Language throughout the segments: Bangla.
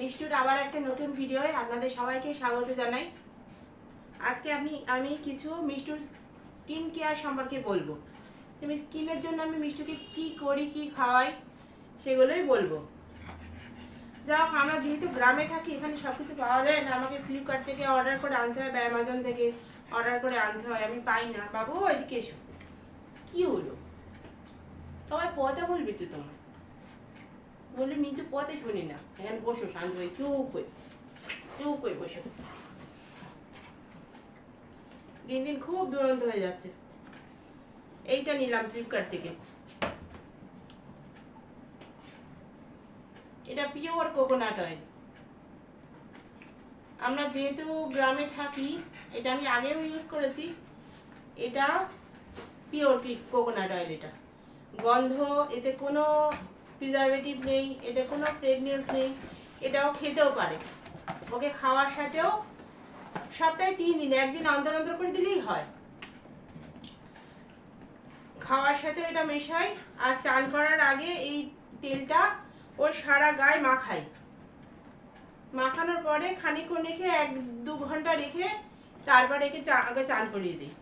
মিষ্টুর আবার একটা নতুন ভিডিওয়ে আপনাদের সবাইকে স্বাগত জানাই। আজকে আমি আমি কিছু মিষ্টুর স্কিন কেয়ার সম্পর্কে বলব। তুমি স্কিনের জন্য আমি মিষ্টুকে কি করি, কি খাওয়াই, সেগুলোই বলব। যা হোক, আমরা যেহেতু গ্রামে থাকি, এখানে সব কিছু পাওয়া যায় না। আমাকে ফ্লিপকার্ট থেকে অর্ডার করে আনতে হয়, বা অ্যামাজন থেকে অর্ডার করে আনতে হয়, আমি পাই না। বাবু এদিকে এসো। কি হলো? সবাই পথে বলবি তো তোমার বললে মিন্তু পথে শুনি না। এখন বসো, শান্ত হয়ে, চুপ হয়ে চুপ হয়ে বসো। দিন দিন খুব দুরন্ত হয়ে যাচ্ছে। এইটা নিলাম ফ্লিপকার্ট থেকে। এটা পিওর কোকোনাট অয়েল আমরা যেহেতু গ্রামে থাকি, এটা আমি আগেও ইউজ করেছি। এটা পিওর কোকোনাট অয়েল এটা। গন্ধ, এতে কোনো প্রিজারভেটিভ নেই এতে কোনো প্রেগনেন্স নেই, এটাও খেতেও পারে। ওকে খাওয়ার সাথেও সপ্তাহে তিন দিন, একদিন অন্তর অন্তর করে দিলেই হয়। খাওয়ার সাথেও এটা মেশাই, আর চান করার আগে এই তেলটা ওর সারা গায়ে মাখাই। মাখানোর পরে খানিকক্ষণ রেখে এক দু ঘণ্টা রেখে তারপর একে আগে চান করিয়ে দিই।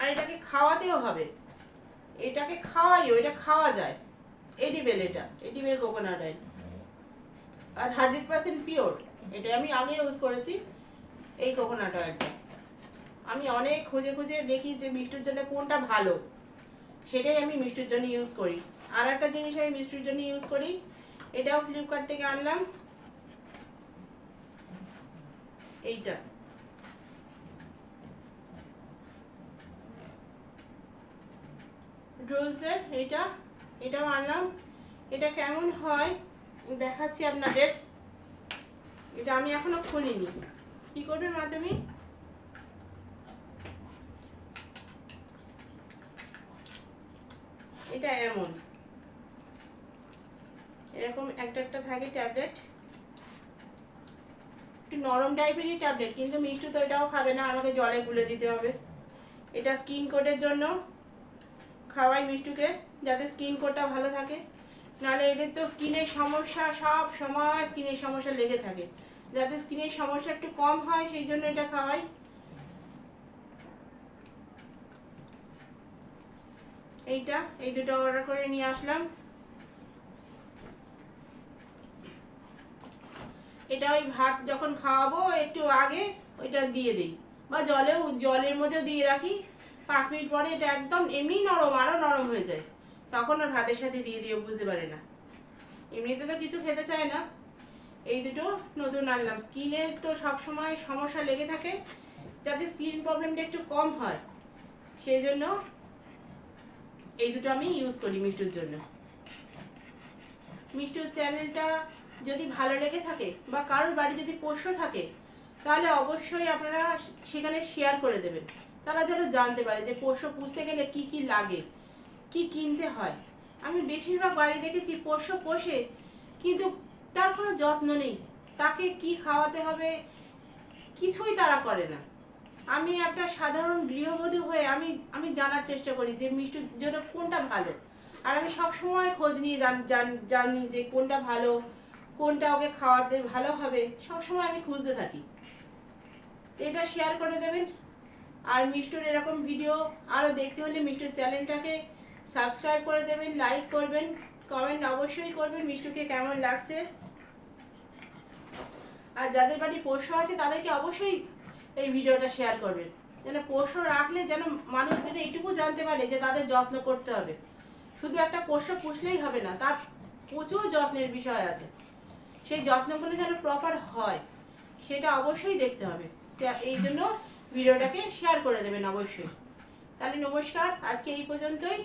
আর এটাকে খাওয়াতেও হবে। এটাকে খাওয়াইও, এটা খাওয়া যায়। এডিবেল এটা এডিবেল কোকোনাট অয়েল আর হান্ড্রেড পার্সেন্ট পিওর এটা আমি আগে ইউজ করেছি এই কোকোনাট অয়েলটা আমি অনেক খুঁজে খুঁজে দেখি যে মিষ্টির জন্য কোনটা ভালো। সেটাই আমি মিষ্টির জন্য ইউজ করি। আর একটা জিনিস আমি মিষ্টির জন্য ইউজ করি, এটাও ফ্লিপকার্ট থেকে আনলাম। এইটা। ড্রোলসের এটা এটাও আনলাম এটা কেমন হয়, দেখাচ্ছি আপনাদের। এটা আমি এখনও খুলিনি। কি করবে মা তুমি? এটা এমন। এরকম একটা একটা থাকে ট্যাবলেট। একটু নরম টাইপেরই ট্যাবলেট, কিন্তু মিষ্টি তো এটাও খাবে না, আমাকে জলে গুলে দিতে হবে। এটা স্কিন কোটের জন্য খাওয়াই মিষ্টুকে, যাতে স্কিন কোটটা ভালো থাকে। নাহলে এদের তো স্কিনের সমস্যা, সব সময় স্কিনের সমস্যা লেগে থাকে। যাতে স্কিনের সমস্যা একটু কম হয়, সেই জন্য এটা খাওয়াই। এইটা, এই দুটো অর্ডার করে নিয়ে আসলাম। এটা ওই ভাত যখন খাওয়াবো, একটু আগে ওইটা দিয়ে দিই। বা জলেও, জলের মধ্যেও দিয়ে রাখি। পাঁচ মিনিট পরে এটা একদম এমনি নরম আরও নরম হয়ে যায়। তখন আর ভাতের সাথে দিয়ে দিয়ে বুঝতে পারে না। এমনিতে তো কিছু খেতে চায় না। এই দুটো নতুন আনলাম। স্কিনের তো সবসময় সমস্যা লেগে থাকে, যাতে স্কিন প্রবলেমটা একটু কম হয়। সেই জন্য এই দুটো আমি ইউজ করি মিষ্টুর জন্য। মিষ্টুর চ্যানেলটা যদি ভালো লেগে থাকে বা কারোর বাড়ি যদি পোষ্য থাকে তাহলে অবশ্যই আপনারা সেখানে শেয়ার করে দেবেন। তারা যেন জানতে পারে যে পোষ্য পুষতে গেলে কি কি লাগে, কি কিনতে হয়। আমি বেশিরভাগ বাড়ি দেখেছি পোষ্য পোষে, কিন্তু তার কোনো যত্ন নেই। তাকে কি খাওয়াতে হবে, কিছুই তারা করে না। আমি একটা সাধারণ গৃহবধূ হয়ে আমি আমি জানার চেষ্টা করি যে মিষ্টুর জন্য কোনটা ভালো। আর আমি সবসময় খোঁজ নিয়ে জান- যে কোনটা ভালো। কোনটা ওকে খাওয়াতে ভালো হবে, সব সময় আমি খুঁজতে থাকি। এটা শেয়ার করে দেবেন। আর মিষ্টুর এরকম ভিডিও আরও দেখতে হলে মিষ্টুর চ্যানেলটাকে সাবস্ক্রাইব করে দেবেন লাইক করবেন কমেন্ট অবশ্যই করবেন মিষ্টুকে কেমন লাগছে। আর যাদের বাড়ি পোষ্য আছে তাদেরকে অবশ্যই এই ভিডিওটা শেয়ার করবেন। যেন পোষ্য রাখলে যেন মানুষ যেন এইটুকু জানতে পারে যে তাদের যত্ন করতে হবে। শুধু একটা পোষ্য পুষলেই হবে না, তার প্রচুর যত্নের বিষয় আছে। সেই যত্নগুলো যেন প্রপার হয়, সেটা অবশ্যই দেখতে হবে। এই জন্য ভিডিওটাকে শেয়ার করে দেবেন অবশ্যই। তাহলে নমস্কার, আজকে এই পর্যন্তই।